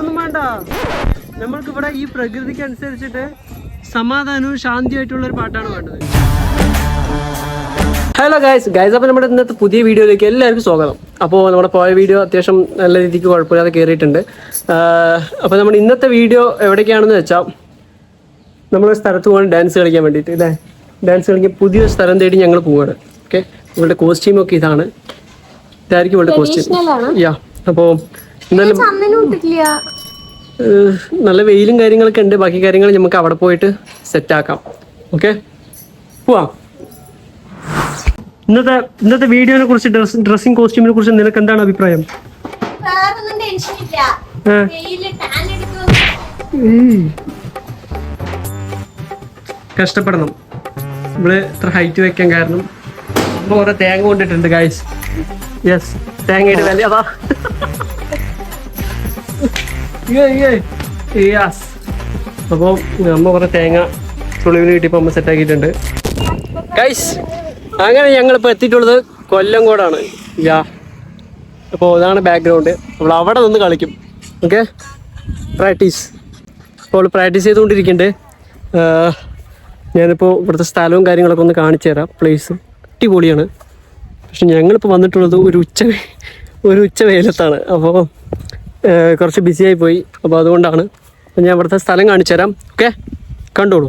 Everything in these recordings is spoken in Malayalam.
ഇതൊന്നും വേണ്ട. നമ്മൾക്ക് ഇവിടെ ഈ പ്രകൃതിക്ക് അനുസരിച്ചിട്ട് സമാധാനവും ശാന്തിയായിട്ടുള്ള ഒരു പാട്ടാണ് വേണ്ടത്. ഹലോ ഗൈസ് ഗൈസ് അപ്പോൾ നമ്മുടെ ഇന്നത്തെ പുതിയ വീഡിയോയിലേക്ക് എല്ലാവർക്കും സ്വാഗതം. അപ്പോൾ നമ്മുടെ പോയ വീഡിയോ അത്യാവശ്യം നല്ല രീതിക്ക് കുഴപ്പമില്ലാതെ കയറിയിട്ടുണ്ട്. അപ്പോൾ നമ്മുടെ ഇന്നത്തെ വീഡിയോ എവിടേക്കാണെന്ന് വെച്ചാൽ നമ്മളൊരു സ്ഥലത്ത് പോകാൻ ഡാൻസ് കളിക്കാൻ വേണ്ടിയിട്ട് അല്ലേ ഡാൻസ് കളിക്കാൻ പുതിയ സ്ഥലം തേടി ഞങ്ങൾ പോവാണ്. ഓക്കെ ഇവളുടെ കോസ്റ്റ്യൂമൊക്കെ ഇതാണ്. ഇതായിരിക്കും ഇവളുടെ കോസ്റ്റ്യൂം യാ അപ്പോൾ നല്ല വെയിലും കാര്യങ്ങളൊക്കെ ഉണ്ട്. ബാക്കി കാര്യങ്ങൾ നമുക്ക് അവിടെ പോയിട്ട് സെറ്റ് ആക്കാം. ഓക്കെ പോവാ. ഇന്നത്തെ ഇന്നത്തെ വീഡിയോനെ കുറിച്ച് ഡ്രസ് ഡ്രസ്സിംഗ് കോസ്റ്റ്യൂമിനെ കുറിച്ച് നിനക്ക് എന്താണ് അഭിപ്രായം? കഷ്ടപ്പെടണം. നമ്മൾ ഇത്ര ഹൈറ്റ് വെക്കാൻ കാരണം. നമ്മൾ ഓരോ തേങ്ങ കൊണ്ടിട്ടുണ്ട് ഗായ്സ് യെസ് തേങ്ങയുടെ വില അതാ. യെസ് അപ്പോൾ അമ്മ കുറേ തേങ്ങ ചുളിവിന് കിട്ടിയപ്പോൾ സെറ്റ് ആക്കിയിട്ടുണ്ട്. ഗൈസ് അങ്ങനെ ഞങ്ങളിപ്പോൾ എത്തിയിട്ടുള്ളത് കൊല്ലംകോടാണ്. യാ. അപ്പോൾ ഇതാണ് ബാക്ക്ഗ്രൗണ്ട് നമ്മൾ അവിടെ നിന്ന് കളിക്കും. ഓക്കെ പ്രാക്ടീസ് അപ്പോൾ പ്രാക്ടീസ് ചെയ്തുകൊണ്ടിരിക്കുന്നുണ്ട്. ഞാനിപ്പോൾ ഇവിടുത്തെ സ്ഥലവും കാര്യങ്ങളൊക്കെ ഒന്ന് കാണിച്ചു തരാം. പ്ലേസ് അടിപൊളിയാണ്. പക്ഷെ ഞങ്ങളിപ്പോൾ വന്നിട്ടുള്ളത് ഒരു ഉച്ച ഒരു ഉച്ച വെയിലത്താണ്. അപ്പോൾ കുറച്ച് ബിസി ആയി പോയി അപ്പോൾ അതുകൊണ്ടാണ് ഞാൻ ഇവിടുത്തെ സ്ഥലം കാണിച്ചു തരാം. ഓക്കെ? കണ്ടോളൂ.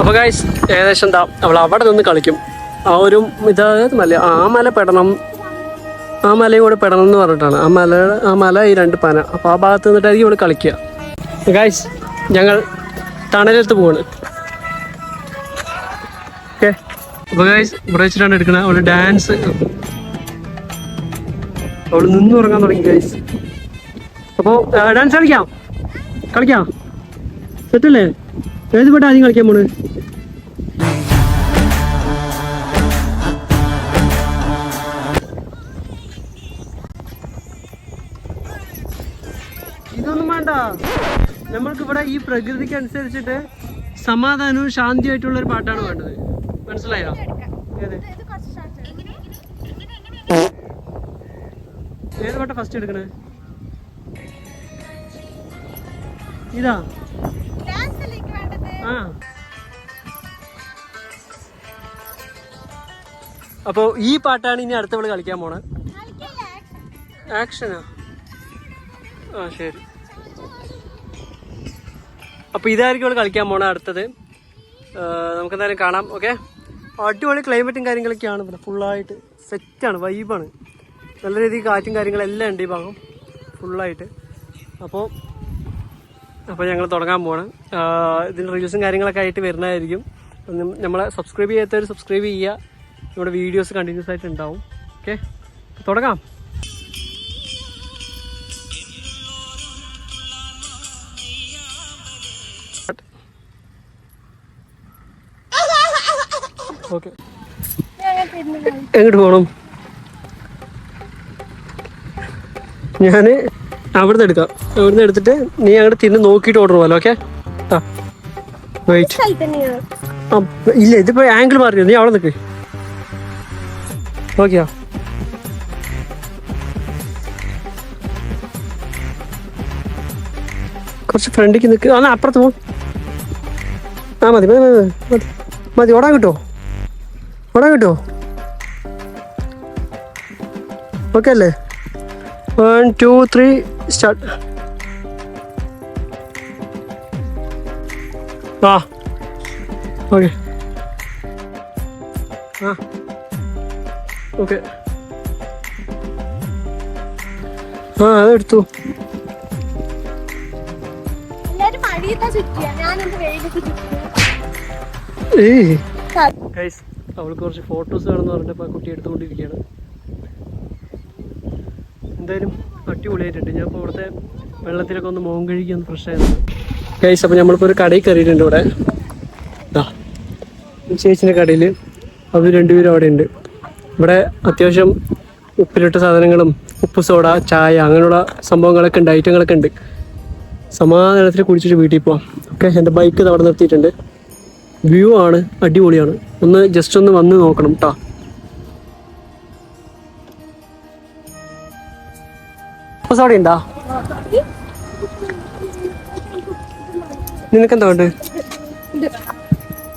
അപ്പോൾ ഗൈസ് ഏകദേശം എന്താ അവൾ അവിടെ നിന്ന് കളിക്കും. ആ ഒരു ഇതായത് മല? ആ മല പെടണം. ആ മലയും കൂടെ പെടണം എന്ന് പറഞ്ഞിട്ടാണ്. ആ മല ആ മല ഈ രണ്ട് പന. അപ്പോൾ ആ ഭാഗത്ത് നിന്നിട്ടായിരിക്കും ഇവിടെ കളിക്കുക. ഗൈസ് ഞങ്ങൾ തണലത്ത് പോവാണ്. ഓക്കെ. ഇവിടെ വെച്ചിട്ടാണ് എടുക്കണത് അവൾ ഡാൻസ് അവൾ നിന്ന് ഉറങ്ങാൻ തുടങ്ങി ഗൈസ് അപ്പോൾ ഡാൻസ് കളിക്കാം. കളിക്കാം. സെറ്റല്ലേ? ഏത് പെട്ട ആദ്യം കളിക്കാൻ പോണ്? ഇതൊന്നും വേണ്ട. നമ്മൾക്ക് ഇവിടെ ഈ പ്രകൃതിക്ക് അനുസരിച്ചിട്ട് സമാധാനവും ശാന്തിയായിട്ടുള്ള ഒരു പാട്ടാണ് വേണ്ടത് മനസ്സിലായോ? ഏത്? പാട്ട ഫസ്റ്റ് എടുക്കണേ? ഇതാ. ആ. അപ്പോ ഈ പാട്ടാണ് ഇനി അടുത്തവൾ കളിക്കാൻ പോണേ. ആക്ഷനാ ആ ശരി. അപ്പൊ ഇതായിരിക്കും അവൾ കളിക്കാൻ പോണ അടുത്തത്. നമുക്കെന്തായാലും കാണാം ഓക്കെ? അടിപൊളി ക്ലൈമറ്റും കാര്യങ്ങളൊക്കെയാണ് ഇവിടെ. ഫുള്ളായിട്ട് സെറ്റാണ് വൈബാണ് നല്ല രീതിയിൽ കാറ്റും കാര്യങ്ങളെല്ലാം ഉണ്ട് ഈ ഭാഗം. ഫുള്ളായിട്ട്. അപ്പോൾ അപ്പോൾ ഞങ്ങൾ തുടങ്ങാൻ പോവാണ്. ആ, ഇതിന്റെ റീൽസും കാര്യങ്ങളൊക്കെ ആയിട്ട് വരുന്നതായിരിക്കും. നമ്മളെ സബ്സ്ക്രൈബ് ചെയ്യാത്തവർ സബ്സ്ക്രൈബ് ചെയ്യുക. നമ്മുടെ വീഡിയോസ് കണ്ടിന്യൂസ് ആയിട്ട് ഉണ്ടാവും. ഓക്കെ? തുടങ്ങാം. ഓക്കെ. എങ്ങോട്ട് പോകണം ഞാൻ അവിടുന്ന് എടുക്കാം. അവിടുന്ന് എടുത്തിട്ട് നീ അങ്ങോട്ട് തിന്ന് നോക്കിയിട്ട് ഓർഡർ പോകാലോ ഓക്കെ ആ. വെയിറ്റ് ഇല്ല ഇതിപ്പോ ആംഗിൾ മാറിയോ? നീ അവിടെ നിൽക്ക് ഓക്കെയാ കുറച്ച് ഫ്രണ്ടിക്ക് നിൽക്ക് ആ അപ്പുറത്ത് പോ. ആ മതി മതി മതി മതി. ഓടാൻ കിട്ടുമോ ഓടാൻ കിട്ടുമോ ഓക്കെ അല്ലേ? വൺ ടു ത്രീ സ്റ്റാർട്ട് ആ. ഓക്കെ ആ. ഓക്കെ ആ അതെടുത്തു ഏയ്. ഗൈസ് അവൾക്ക് കുറച്ച് ഫോട്ടോസ് വേണമെന്ന് പറഞ്ഞപ്പോൾ ആ കുട്ടി എടുത്തുകൊണ്ടിരിക്കുകയാണ്. എന്തായാലും അടിപൊളിയായിട്ടുണ്ട്. ഞാൻ ഇപ്പോൾ ഇവിടുത്തെ വെള്ളത്തിലൊക്കെ ഒന്ന് മോൻ കഴുകി ഒന്ന് ഫ്രഷ് ആയിരുന്നു ഗൈസ് അപ്പോൾ നമ്മളിപ്പോൾ ഒരു കടയിൽ കയറിയിട്ടുണ്ട് ഇവിടെ. ചേച്ചിന്റെ കടയിൽ. അവർ രണ്ടുപേരും അവിടെ ഉണ്ട് ഇവിടെ അത്യാവശ്യം ഉപ്പിലിട്ട സാധനങ്ങളും ഉപ്പ് സോഡ ചായ അങ്ങനെയുള്ള സംഭവങ്ങളൊക്കെ ഉണ്ട് ഐറ്റങ്ങളൊക്കെ ഉണ്ട്. സമാധാനത്തിൽ കുടിച്ചിട്ട് വീട്ടിൽ പോവാം. ഓക്കെ എന്റെ ബൈക്ക് അവിടെ നിർത്തിയിട്ടുണ്ട്. വ്യൂ ആണ് അടിപൊളിയാണ്. ഒന്ന് ജസ്റ്റ് ഒന്ന് വന്ന് നോക്കണം കേട്ടോ അവിടെ ഉണ്ടോ? നിനക്കെന്താ വേണ്ടത്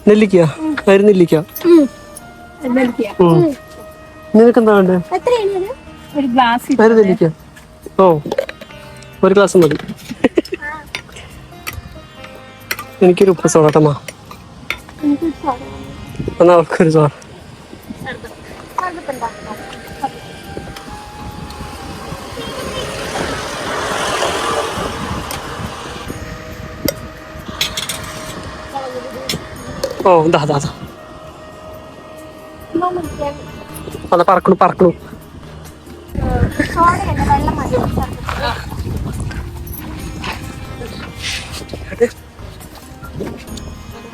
നെല്ലിക്ക? കരിനെല്ലിക്ക ഉം. നിനക്കെന്താ വേണ്ടത് എത്രയാണ് ഒരു ഗ്ലാസ് കരിനെല്ലിക്ക ഓ ഒരു ഗ്ലാസ് മതി. എനിക്കൊരു ഉപ്പ് സോടട്ടമ്മ എന്നാ അവൾക്കൊരു സോഡ ഓ ദാ ദാ ദാ. അതാ പറക്കണു പറക്കണു. വെള്ളം മതി.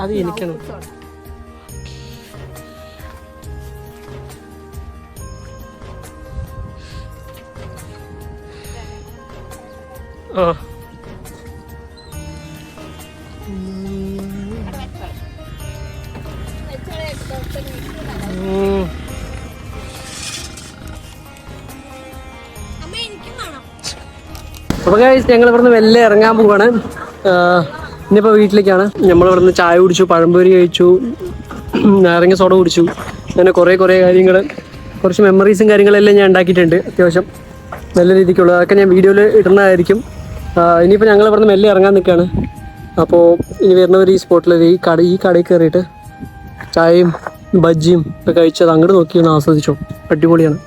അത് എനിക്കണം ആ. അപ്പൊ ഞങ്ങൾ ഇവിടുന്ന് വെല്ലെ ഇറങ്ങാൻ പോവാണ്. ഇനിയിപ്പോ വീട്ടിലേക്കാണ്. നമ്മൾ ഇവിടുന്ന് ചായ കുടിച്ചു പഴംപൊരി കഴിച്ചു നാരങ്ങ സോഡ കുടിച്ചു അങ്ങനെ കുറേ കുറേ കാര്യങ്ങൾ കുറച്ച് മെമ്മറീസും കാര്യങ്ങളെല്ലാം ഞാൻ ഉണ്ടാക്കിയിട്ടുണ്ട് അത്യാവശ്യം നല്ല രീതിക്കുള്ളത് അതൊക്കെ ഞാൻ വീഡിയോയിൽ ഇടുന്നതായിരിക്കും. ഇനിയിപ്പോൾ ഞങ്ങൾ ഇവിടുന്ന് മെല്ലെ ഇറങ്ങാൻ നിൽക്കുകയാണ് അപ്പോൾ ഇനി വരുന്നവർ ഈ സ്പോട്ടിൽ ഈ കട ഈ കടയിൽ കയറിയിട്ട് ചായയും ബജ്ജിയും ഒക്കെ കഴിച്ചത് അങ്ങോട്ട് നോക്കി ഒന്ന് ആസ്വദിച്ചോ. അടിപൊളിയാണ്.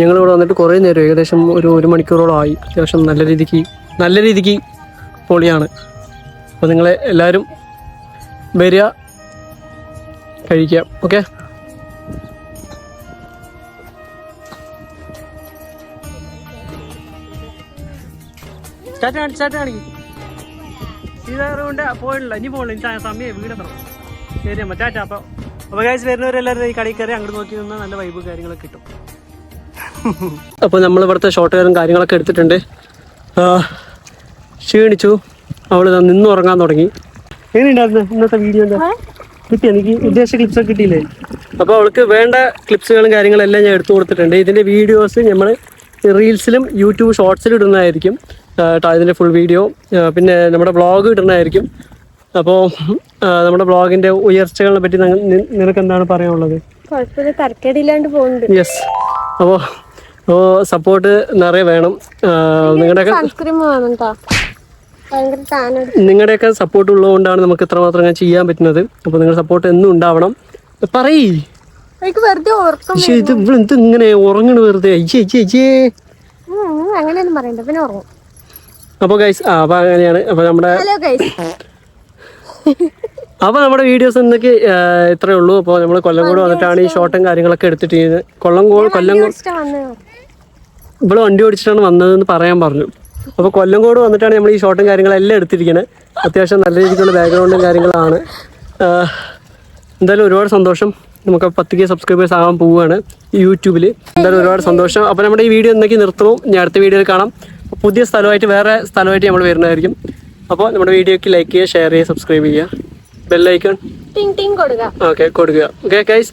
ഞങ്ങളിവിടെ വന്നിട്ട് കുറേ നേരം ഏകദേശം ഒരു ഒരു മണിക്കൂറോളം ആയി. അത്യാവശ്യം നല്ല രീതിക്ക് നല്ല രീതിക്ക് പൊളിയാണ്. അപ്പോൾ നിങ്ങളെ എല്ലാവരും വരിക കഴിക്കാം ഓക്കെ സ്റ്റാർട്ട് സ്റ്റാർട്ട് കാണിക്കും. പോയില്ല ഇനി പോകണില്ല ഇനി സമയം വീടെത്തണം ശരി അമ്മ. ടാറ്റ അപ്പോൾ അപ്പോൾ കാഴ്ച വരുന്നവരെല്ലാവരും ഈ കടയിൽ കയറി അങ്ങോട്ട് നോക്കി നിന്നാൽ നല്ല വൈബ് കാര്യങ്ങളൊക്കെ കിട്ടും. അപ്പോൾ നമ്മൾ ഇവിടുത്തെ ഷോർട്ട് കയറും കാര്യങ്ങളൊക്കെ എടുത്തിട്ടുണ്ട്. ക്ഷീണിച്ചു. അവൾ നിന്ന് ഉറങ്ങാൻ തുടങ്ങി. എങ്ങനെയുണ്ടായിരുന്നു ഇന്നത്തെ വീഡിയോ കിട്ടിയ? എനിക്ക് ഉദ്ദേശിച്ച ക്ലിപ്സ് കിട്ടിയില്ലേ? അപ്പോൾ അവൾക്ക് വേണ്ട ക്ലിപ്സുകളും കാര്യങ്ങളും എല്ലാം ഞാൻ എടുത്തു കൊടുത്തിട്ടുണ്ട്. ഇതിന്റെ വീഡിയോസ് നമ്മൾ റീൽസിലും യൂട്യൂബ് ഷോർട്സിലും ഇടുന്നതായിരിക്കും. ഇതിന്റെ ഫുൾ വീഡിയോ പിന്നെ നമ്മുടെ ബ്ലോഗ് ഇടുന്നതായിരിക്കും. അപ്പോൾ നമ്മുടെ ബ്ലോഗിന്റെ ഉയർച്ചകളെ പറ്റി നിനക്ക് എന്താണ് പറയാനുള്ളത്? തരക്കേടില്ലാണ്ട് പോകുന്നുണ്ട്. യെസ് അപ്പോൾ അപ്പോൾ സപ്പോർട്ട് നിറയെ വേണം. ആ, നിങ്ങളുടെയൊക്കെ സപ്പോർട്ട് ഉള്ളതുകൊണ്ടാണ് നമുക്ക് ഇത്രമാത്രം മാത്രം ചെയ്യാൻ പറ്റുന്നത്. അപ്പോൾ നിങ്ങളുടെ സപ്പോർട്ട് എന്നും ഉണ്ടാവണം. പറയ്. ഇത് ഇങ്ങനെ ഉറങ്ങണ് വെറുതെ? അയ്യേ അയ്യേ അയ്യേ. അങ്ങനെയൊന്നും പറയണ്ട. പിന്നെ ഉറങ്ങും. അപ്പോൾ ഗൈസ് ആ അപ്പോൾ അങ്ങനെയാണ്. അപ്പോൾ നമ്മുടെ അപ്പോൾ നമ്മുടെ വീഡിയോസ് ഇന്നൊക്കെ ഇത്രയേ ഉള്ളൂ. അപ്പോൾ നമ്മൾ കൊല്ലംകോട് വന്നിട്ടാണ് ഈ ഷോട്ടും കാര്യങ്ങളൊക്കെ എടുത്തിട്ട് കൊല്ലംകോട് കൊല്ലംകോട് ഇവിടെ വണ്ടി ഓടിച്ചിട്ടാണ് വന്നതെന്ന് പറയാൻ പറഞ്ഞു. അപ്പോൾ കൊല്ലംകോട് വന്നിട്ടാണ് നമ്മൾ ഈ ഷോട്ടും കാര്യങ്ങളെല്ലാം എടുത്തിരിക്കുന്നത് അത്യാവശ്യം നല്ല രീതിക്കുള്ള ബാക്ക്ഗ്രൗണ്ടും കാര്യങ്ങളാണ്. എന്തായാലും ഒരുപാട് സന്തോഷം. നമുക്ക് പത്ത് കെ സബ്സ്ക്രൈബേഴ്സ് ആകാൻ പോവുകയാണ് യൂട്യൂബിൽ എന്തായാലും ഒരുപാട് സന്തോഷം. അപ്പോൾ നമ്മുടെ ഈ വീഡിയോ എന്തൊക്കെ നിർത്തുന്നു. ഞാൻ അടുത്ത വീഡിയോയിൽ കാണാം. പുതിയ സ്ഥലമായിട്ട് വേറെ സ്ഥലമായിട്ട് നമ്മൾ വരുന്നതായിരിക്കും. അപ്പോൾ നമ്മുടെ വീഡിയോക്ക് ലൈക്ക് ചെയ്യുക ഷെയർ ചെയ്യുക സബ്സ്ക്രൈബ് ചെയ്യുക. ബെല്ലൈക്കൺ ഓക്കെ കൊടുക്കുക. Okay guys